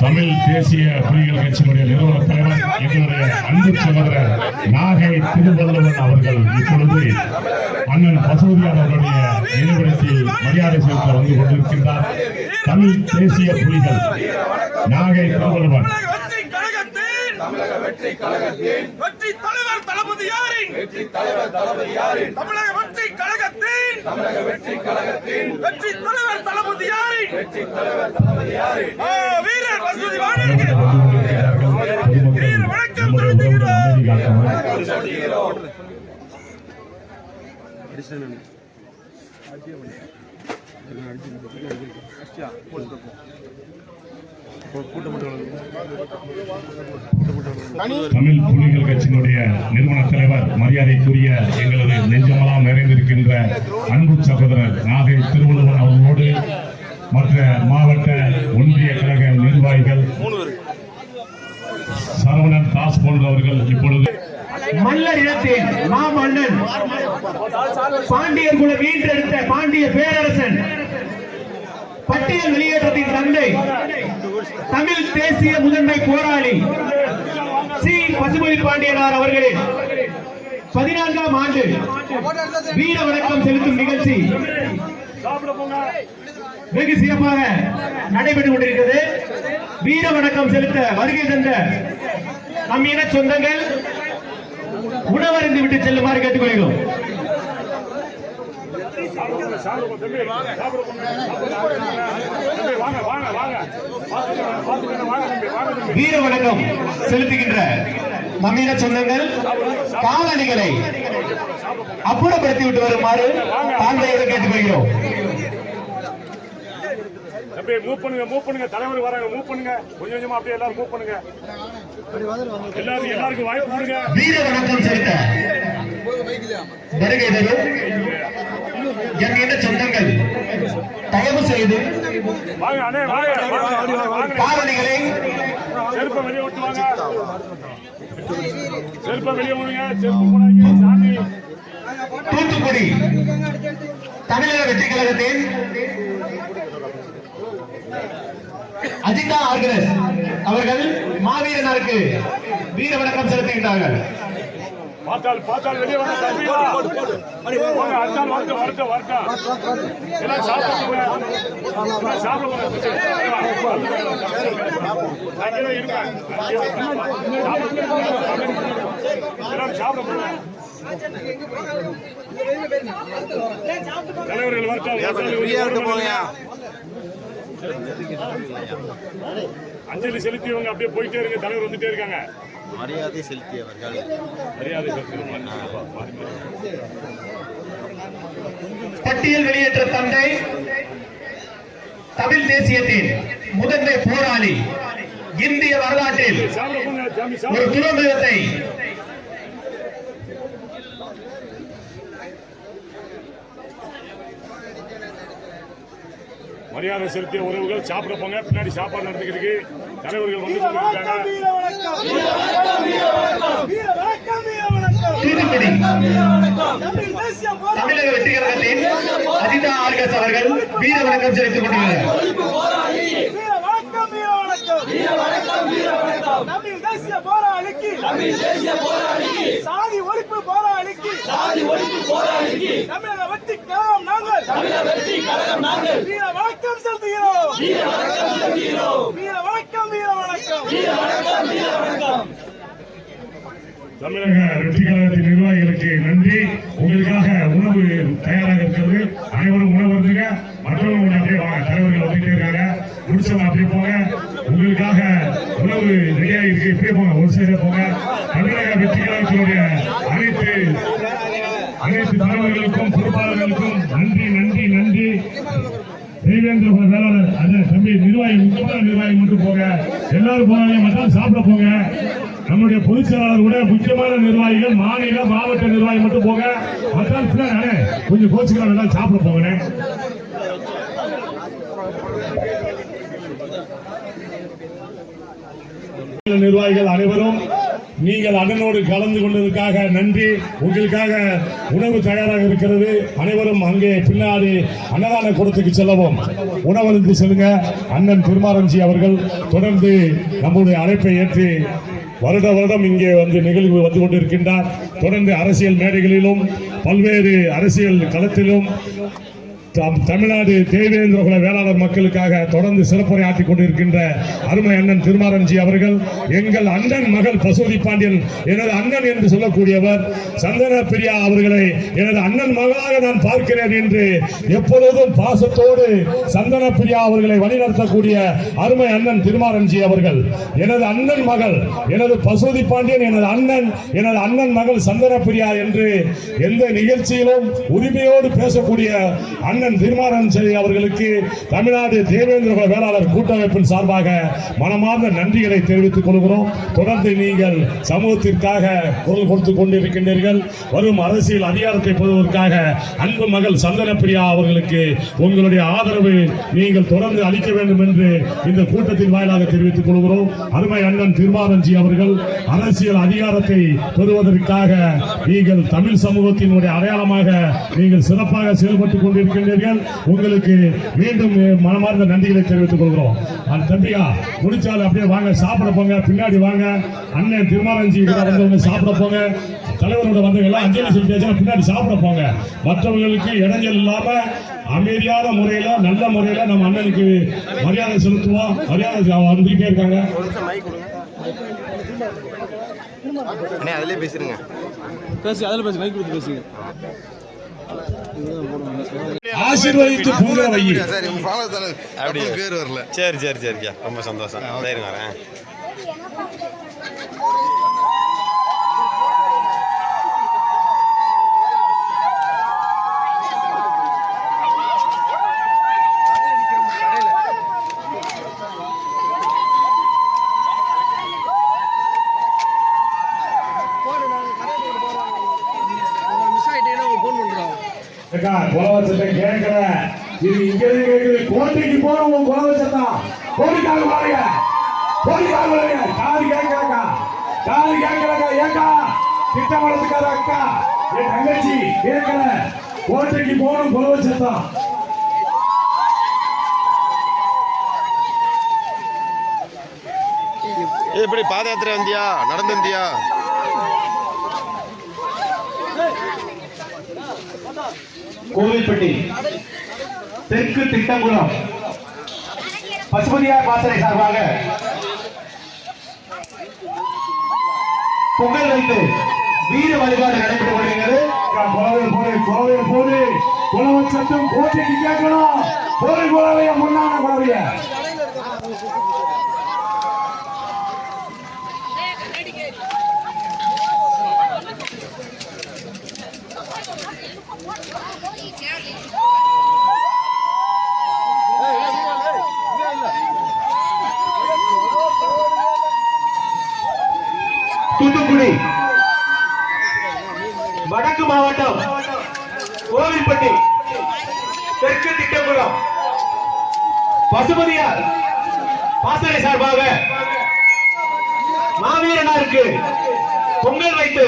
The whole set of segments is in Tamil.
தமிழ் தேசிய புலிகள் கட்சியினுடைய நிறுவன தலைவர் எங்களுடைய அன்பு சகோதரர் நாகை திருவள்ளுவன் அவர்கள் இப்பொழுது அண்ணன் பசுபதியார் அவருடைய நினைவிடத்தில் மரியாதை செலுத்த வந்து கொண்டிருக்கின்றார். தமிழ் தேசிய புலிகள் நாகை திருவள்ளுவன். தமிழக வெற்றி கழகத்தின் வெற்றி தலைவர் தளபதி யாரின்? வெற்றி தலைவர் தளபதி யாரின் தமிழக வெற்றி கழகத்தின் தமிழக வெற்றி கழகத்தின் வெற்றி தலைவர் தளபதி வீரர் வசதி தமிழ் புலிகள் கட்சியினுடைய நிறுவன தலைவர் மரியாதைக்குரிய எங்களது நெஞ்சமெல்லாம் நிறைந்திருக்கின்ற அன்பு சகோதரர் நாகை திருவள்ளுவன் அவர்களோடு மற்ற மாவட்ட ஒன்றிய கழக நிர்வாகிகள் சரவணன் தாஸ் போன்றவர்கள் இப்பொழுது மல்லர் இனத்தின் மாமன்னன் பாண்டியர் குல வீண்டெடுத்த பாண்டிய பேரரசன். பட்டியல் வெளியேற்றத்தின் தந்தை தமிழ் தேசிய முதன்மை போராளி சி. பசுமொழி பாண்டியனார் அவர்களின் பதினான்காம் ஆண்டு வீர வணக்கம் செலுத்தும் நிகழ்ச்சி. வெகு சிறப்பாக நடைபெற்று கொண்டிருக்கிறது. வீர வணக்கம் செலுத்த வருகை தந்த நம் இன சொந்தங்கள் உணவருந்து விட்டு செல்லுமாறு கேட்டுக்கொள்கிறோம். வீர வணக்கம் செலுத்துகின்ற நம்மின சொந்தங்கள் காலணிகளை அப்புறப்படுத்தி விட்டு வருமாறு தாழ்மையோடு கேட்டுக்கொள்கிறோம். அப்படியே மூவ் பண்ணுங்க மூவ் பண்ணுங்க. தலைவர் வராங்க மூவ் பண்ணுங்க. கொஞ்சம் கொஞ்சமா அப்படியே எல்லாரும் மூவ் பண்ணுங்க. எல்லாரும் எல்லாருக்கும் வாய்ப்பு கொடுங்க. வீர வணக்கம் செலுத்த. வருகை தரும். என் இன சொந்தங்கள்? தயவு செய்து காலணிகளை செருப்பை வெளியே விட்டு வாங்க செருப்பை வெளியே விடுங்க செருப்பு போடாதீங்க. சாமி. தூத்துக்குடி தமிழக வெற்றி கழகத்தின் அஜிதா ஆர்கனஸ் அவர்கள் மாவீரனாருக்கு வீர வணக்கம் செலுத்துகின்றார்கள். பார்த்தால் பார்த்தால் வெளியே வாங்க தம்பி. வா. வாங்க அடுத்தால் வரட்டும் வரட்டும் வரட்டும் எல்லாம் சாப்பிடுங்க எல்லாம் சாப்பிடுங்க அங்கேதான் இருங்க. எல்லாரும் சாப்பிடுங்க தலைவர்கள் வரட்டும் அஞ்சலி செலுத்தியவங்க அப்படியே போயிட்டே இருங்க தலைவர் வந்துட்டே இருக்காங்க. மரியாதை செலுத்தியவர்கள். மரியாதை பட்டியல் வெளியேற்ற தந்தை தமிழ் தேசியத்தின் முதன்மை போராளி இந்திய வரலாற்றில் ஒரு துறமுகத்தை மரியாதை செலுத்திய உறவுகள் சாப்பிட போங்க. பின்னாடி சாப்பாடு நடந்துக்கிட்டு தலைவர்கள் வந்து தமிழக வெற்றி கழகத்தின் அஜிதா ஆர்கஸ் அவர்கள் வீர வணக்கம் செலுத்திக் கொண்டுள்ளனர் தமிழக வெற்றி கழகம் நாங்கள். தமிழக வெற்றி கழகம் நாங்கள். வீர வணக்கம் செலுத்துகிறோம் வீர வணக்கம் செலுத்துகிறோம் வீர வணக்கம் வீர வணக்கம். வீர வணக்கம் வீர வணக்கம். தமிழக வெற்றி கழகத்தின் நிர்வாகிகளுக்கு நன்றி. உங்களுக்காக உணவு தயாராக இருக்கிறது. அனைவரும் உணவு இருந்துங்க மற்றவங்க அப்படியே வாங்க. தலைவர்கள் வந்துட்டே இருக்காங்க. முடிச்சவங்க அப்படியே போங்க. உங்களுக்காக உணவு ரெடியாக இருக்கு. இப்படியே போங்க. ஒரு சைடே போங்க. தமிழக வெற்றி கழகத்தினுடைய அனைத்து அனைத்து தலைவர்களுக்கும் பொறுப்பாளர்களுக்கும் நன்றி நன்றி நன்றி. தேவேந்திர வேளாளர் அது தம்பி நிர்வாகி முக்கியமான நிர்வாகி மட்டும் போங்க. எல்லாரும் போனாலே மட்டும் சாப்பிட போங்க. நம்முடைய பொதுச் செயலாளர் கூட முக்கியமான நிர்வாகிகள் மாநில மாவட்ட நிர்வாகி மட்டும் போங்க. மற்ற பின்னாடி கொஞ்சம் கோச்சுக்கலாம் எல்லாம் சாப்பிட போங்கண்ணே. நிர்வாகிகள் அனைவரும் நீங்கள் அண்ணனோடு கலந்து கொண்டதற்காக நன்றி. உங்களுக்காக உணவு தயாராக இருக்கிறது. அனைவரும் அங்கே பின்னாடி அன்னதான கூடத்துக்கு செல்லவும். உணவருந்து செல்லுங்க. அண்ணன் திருமாரஞ்சி அவர்கள் தொடர்ந்து நம்முடைய அழைப்பை ஏற்றி வருட வருடம் இங்கே வந்து நிகழ்வு வந்து கொண்டிருக்கின்றார். தொடர்ந்து அரசியல் மேடைகளிலும் பல்வேறு அரசியல் களத்திலும் தமிழ்நாடு தேவேந்திர குல வேளாளர் மக்களுக்காக தொடர்ந்து சிறப்புரை ஆற்றிக் கொண்டிருக்கின்ற அருமை அண்ணன் திருமாரன்ஜி அவர்கள் எங்கள் அண்ணன் மகள் பசுமதி பாண்டியன் எனது அண்ணன் என்று சொல்லக்கூடியவர் சந்தன பிரியா அவர்களை எனது அண்ணன் மகளாக நான் பார்க்கிறேன் என்று எப்பொழுதும் பாசத்தோடு சந்தன பிரியா அவர்களை வழிநடத்தக்கூடிய அருமை அண்ணன் திருமாரன்ஜி அவர்கள் எனது அண்ணன் மகள் எனது பசுமதி பாண்டியன் எனது அண்ணன் எனது அண்ணன் மகள் சந்தன பிரியா என்று எந்த நிகழ்ச்சியிலும் உரிமையோடு பேசக்கூடிய அண்ணன் திருமாரஞ்சி அவர்களுக்கு தமிழ்நாடு தேவேந்திர குல வேளாளர் கூட்டமைப்பின் சார்பாக மனமார்ந்த நன்றிகளை தெரிவித்துக் கொள்கிறோம். தொடர்ந்து நீங்கள் சமூகத்திற்காக குரல் கொடுத்துக் கொண்டிருக்கின்றீர்கள். வரும் அரசியல் அதிகாரத்தை பெறுவதற்காக அன்பு மகள் சந்தனப்பிரியா அவர்களுக்கு உங்களுடைய ஆதரவு நீங்கள் தொடர்ந்து அளிக்க வேண்டும் என்று இந்த கூட்டத்தின் வாயிலாக தெரிவித்துக் கொள்கிறோம். அருமை அண்ணன் தீர்மானஞ்சி அவர்கள் அரசியல் அதிகாரத்தை பெறுவதற்காக நீங்கள் தமிழ் சமூகத்தினுடைய அடையாளமாக நீங்கள் சிறப்பாக செயல்பட்டுக் கொண்டிருக்கின்றீர்கள் உங்களுக்கு மீண்டும் மனமார்ந்த நன்றிகளை தெரிவித்துக் கொள்கிறோம். அந்த தம்பியா முடிச்சாலும் அப்படியே வாங்க சாப்பிட போங்க பின்னாடி வாங்க. அண்ணன் திருமாரஞ்சி வந்தவங்க சாப்பிட போங்க. தலைவரோட வந்தவங்க எல்லாம் அஞ்சலி செலுத்தியாச்சுன்னா பின்னாடி சாப்பிட போங்க. மற்றவர்களுக்கு இடைஞ்சல் இல்லாம அமைதியான முறையில நல்ல முறையில நம்ம அண்ணனுக்கு மரியாதை செலுத்துவோம். மரியாதை வந்துகிட்டே இருக்காங்க. அண்ணே அதிலே பேசி அதில் பேசி மைக் கொடுத்து பேசுங்க. ஆசீர்வதித்து பூங்க வை சார் சரி சரி சரிக்கா. ரொம்ப சந்தோஷம். வரேன் கோடிக்காக பாருங்க கோடிக்காக பாருங்க காது கேட்கலக்கா காது கேட்கலக்கா ஏக்கா திட்டமடத்துக்கார அக்கா. என் தங்கச்சி கேட்கல கோட்டைக்கு போறோம் குலவச்சத்தான் ஏய் இப்படி பாத யாத்திரை வந்தியா? நடந்து வந்தியா? கோவில்பட்டி தெற்கு திட்டங்குளம். பசுபதியார் பாசறை சார்பாக பொங்கல் வைத்து வீர வழிபாடு நடைபெற்றுக் கொண்டிருக்கிறது. அக்கா, குலவை போடு குலவை போடு குலவச்சத்தும் கோட்டைக்கு கேட்கணும் போடு குலவைய முன்னான குலவைய. திருப்பதி. தெற்கு திட்டங்குளம். பசுபதியார் பாசறை சார்பாக மாவீரனாருக்கு பொங்கல் வைத்து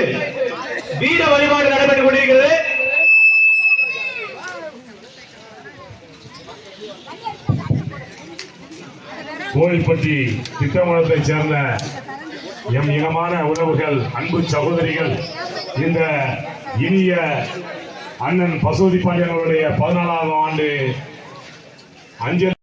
வீர வழிபாடு நடைபெற்றுக் கொண்டிருக்கிறது. கோயில்பட்டி திட்டமலத்தைச் சேர்ந்த எம் இனமான உறவுகள் அன்பு சகோதரிகள் இந்த இனிய அண்ணன் பசுபதி பாண்டியன் அவருடைய பதினாலாவது ஆண்டு அஞ்சலி